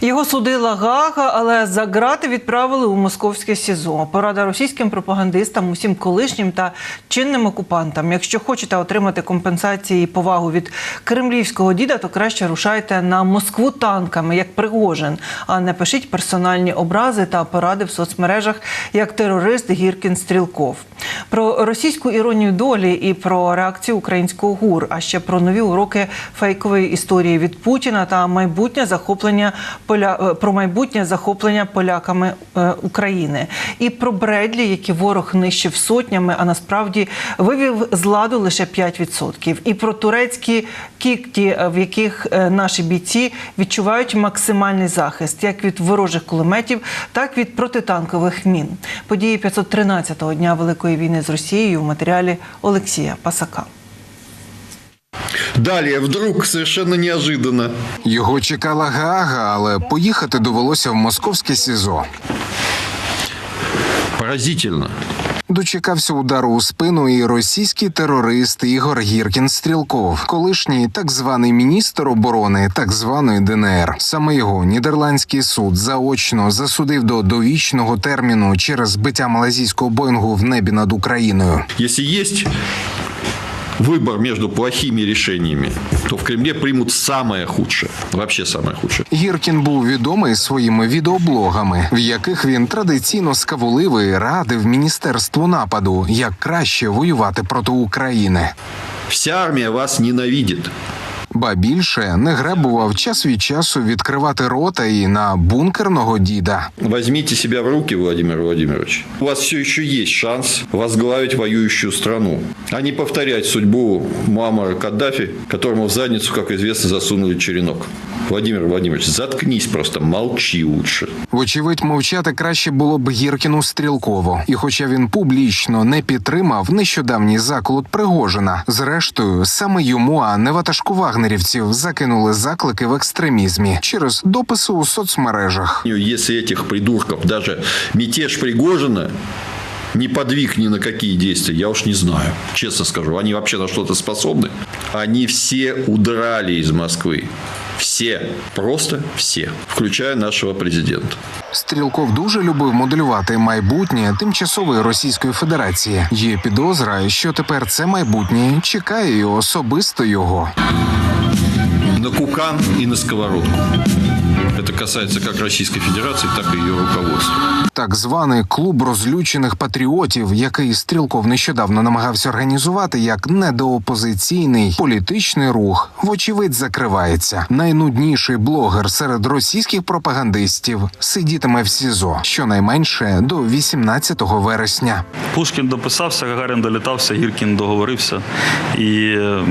Його судила Гага, але за грати відправили у московське СІЗО. Порада російським пропагандистам, усім колишнім та чинним окупантам. Якщо хочете отримати компенсації і повагу від кремлівського діда, то краще рушайте на Москву танками, як Пригожин, а не пишіть персональні образи та поради в соцмережах, як терорист Гіркін Стрілков. Про російську іронію долі і про реакцію українського гур, а ще про нові уроки фейкової історії від Путіна та майбутнє захоплення поля е, про майбутнє захоплення поляками е, України, і про Бредлі, які ворог нищив сотнями, а насправді вивів з ладу лише 5%. І про турецькі кікті, е, в яких наші бійці відчувають максимальний захист, як від ворожих кулеметів, так і від протитанкових мін. Події 513-го дня Великої війни з Росією в матеріалі Олексія Пасака. Далее, вдруг, совершенно неожиданно, Його чекала Гаага, але поїхати довелося в московське СІЗО. поразительно. Дочекався удару у спину і російський терорист Ігор Гіркін Стрілков, колишній так званий міністр оборони так званої ДНР. Саме його нідерландський суд заочно засудив до довічного терміну через збиття малазійського боїнгу в небі над Україною. Если есть выбор между плохими решениями, то в Кремле примут самое худшее. Вообще самое худшее. Гіркін був відомий своїми відеоблогами, в яких він традиційно скавуливий радив міністерству нападу, як краще воювати проти України. Вся армія вас ненавидит. Ба більше не гребував час від часу відкривати рота і на бункерного діда. Возьмите себя в руки, Владимир Владимирович. У вас все еще есть шанс возглавить воюющую страну, а не повторять судьбу Муаммара Каддафи, которому в задницу, как известно, засунули черенок. Владимир Владимирович, заткнись просто, молчи лучше. Вочевидь, мовчати краще було б Гіркіну стрілково. І хоча він публічно не підтримав нещодавній заколот Пригожина, зрештою саме йому, а не ватажку вагнерівців, закинули заклики в екстремізмі через дописи у соцмережах. Если этих придурков даже мятеж Пригожина не подвиг ни на какие действия, я уж не знаю. Честно скажу, они вообще на что-то способны. Они все удрали из Москвы. Все. Просто все. Включая нашего президента. Стрілков дуже любив моделювати майбутнє тимчасової Російської Федерації. Є підозра, що тепер це майбутнє чекає і особисто його. На кукан и на сковородку. Это касается как Российской Федерации, так и ее руководства. Так званий клуб розлючених патріотів, який стрілков нещодавно намагався організувати як недоопозиційний політичний рух, вочевидь закривається. Найнудніший блогер серед російських пропагандистів сидітиме в СІЗО щонайменше до 18 вересня. Пушкін дописався, Гагарін долітався, Гіркін договорився. І, е,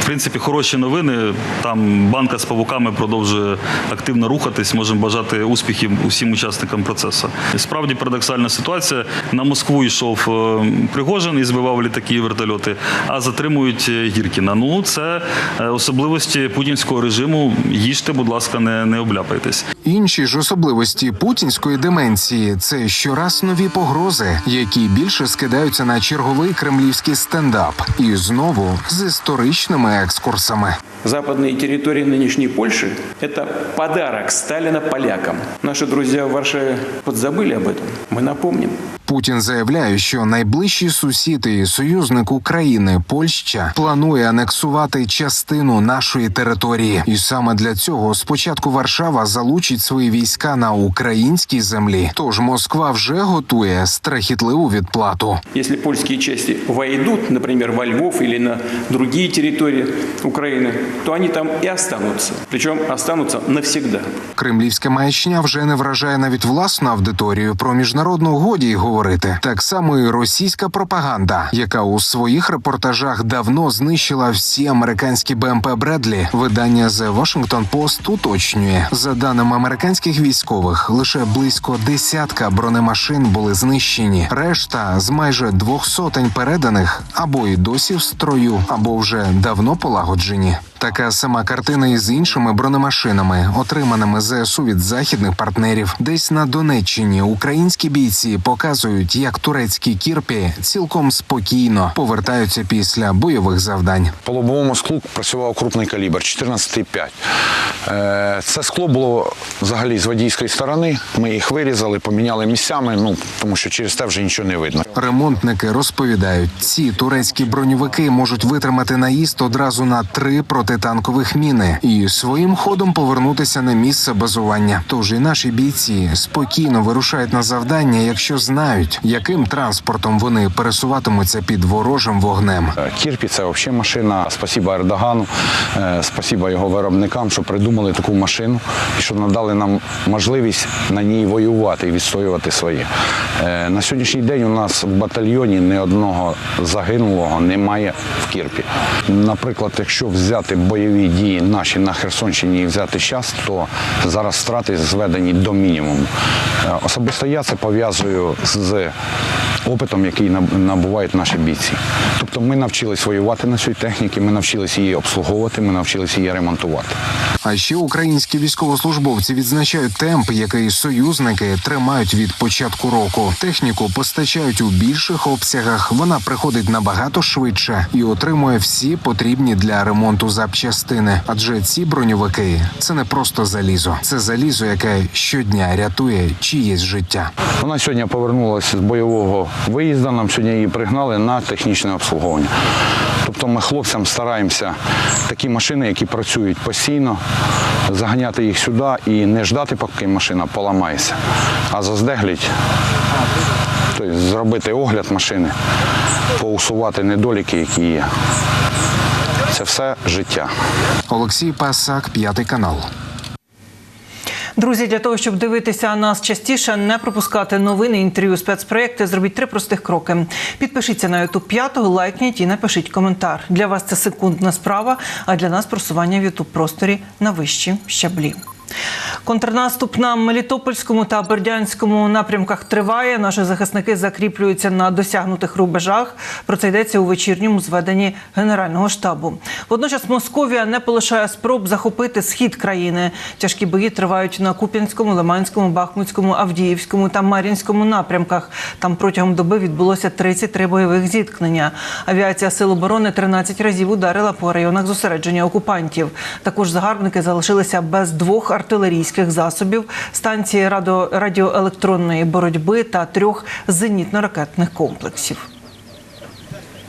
в принципі, хороші новини. Там банка з павуками продовжує активно рухатись. Можемо бажати успіхів усім учасникам процесу. І Справді парадоксальна ситуація. На Москву йшов е, Пригожин і збивав літаки і вертольоти, а затримують е, Гіркіна. Ну, це е, особливості путінського режиму. Їжте, будь ласка, не, не обляпайтесь. Інші ж особливості путінської деменції це щораз нові погрози, які більше скидаються на черговий кремлівський стендап, і знову з історичними екскурсами. Западные территории нынешней Польши – это подарок Сталина полякам. Наши друзья в Варшаве подзабыли об этом. Мы напомним. Путін заявляє, що найближчі сусід і союзник України Польща планує анексувати частину нашої території, і саме для цього спочатку Варшава залучить свої війська на українській землі. Тож Москва вже готує страхітливу відплату. Если польские части войдут, например, во Львов или на другие территории Украины, то они там и останутся. Причем останутся навсегда. Кремлівська маячня вже не вражає навіть власну аудиторію. Про міжнародну годі й говорити. Так само і російська пропаганда, яка у своїх репортажах давно знищила всі американські БМП Бредлі. Видання The Washington Post уточнює, за даними американських військових, лише близько десятка бронемашин були знищені. Решта з майже двох сотень переданих або й досі в строю, або вже давно полагоджені. Така сама картина і з іншими бронемашинами, отриманими ЗСУ від західних партнерів. Десь на Донеччині українські бійці показують, як турецькі кірпі цілком спокійно повертаються після бойових завдань. По лобовому склу працював крупний калібр 14,5. Е, Це скло було взагалі з водійської сторони. Ми їх вирізали, поміняли місцями, ну тому що через те вже нічого не видно. Ремонтники розповідають, ці турецькі броньовики можуть витримати наїзд одразу на три протитанкових міни і своїм ходом повернутися на місце базування. Тож і наші бійці спокійно вирушають на завдання, якщо знають, яким транспортом вони пересуватимуться під ворожим вогнем. Е, Кірпі це взагалі машина. Спасіба Ердогану, е, спасіба його виробникам, що придумали таку машину і що надали нам можливість на ній воювати і відстоювати своє. Е, На сьогоднішній день у нас в батальйоні ні одного загинулого немає в Кірпі. Наприклад, якщо взяти бойові дії наші на Херсонщині взяти час, то зараз втрати зведені до мінімуму. Е, Особисто я це пов'язую з опитом, який набувають наші бійці. Тобто ми навчились воювати на цій техніці, ми навчились її обслуговувати, ми навчились її ремонтувати. А ще українські військовослужбовці відзначають темп, який союзники тримають від початку року. Техніку постачають у більших обсягах. Вона приходить набагато швидше і отримує всі потрібні для ремонту запчастини. Адже ці броньовики це не просто залізо, це залізо, яке щодня рятує чиєсь життя. Вона сьогодні повернулася з бойового виїзду. Нам сьогодні її пригнали на технічне обслуговування. Тобто ми хлопцям стараємося такі машини, які працюють постійно, заганяти їх сюди і не ждати, поки машина поламається, а заздегліть. Тобто зробити огляд машини, поусувати недоліки, які є. Це все життя. Олексій Пасак, п'ятий канал. Друзі, для того, щоб дивитися нас частіше, не пропускати новини, інтерв'ю, спецпроекти, зробіть три простих кроки. Підпишіться на YouTube 5, лайкніть і напишіть коментар. Для вас це секундна справа, а для нас просування в YouTube просторі на вищі щаблі. Контрнаступ на Мелітопольському та Бердянському напрямках триває. Наші захисники закріплюються на досягнутих рубежах. Про це йдеться у вечірньому зведенні Генерального штабу. Водночас Московія не полишає спроб захопити схід країни. Тяжкі бої тривають на Куп'янському, Лиманському, Бахмутському, Авдіївському та Мар'їнському напрямках. Там протягом доби відбулося 33 бойових зіткнення. Авіація Сил оборони 13 разів ударила по районах зосередження окупантів. Також загарбники залишилися без двох артилерійських засобів, станції радіо- радіоелектронної боротьби та трьох зенітно-ракетних комплексів.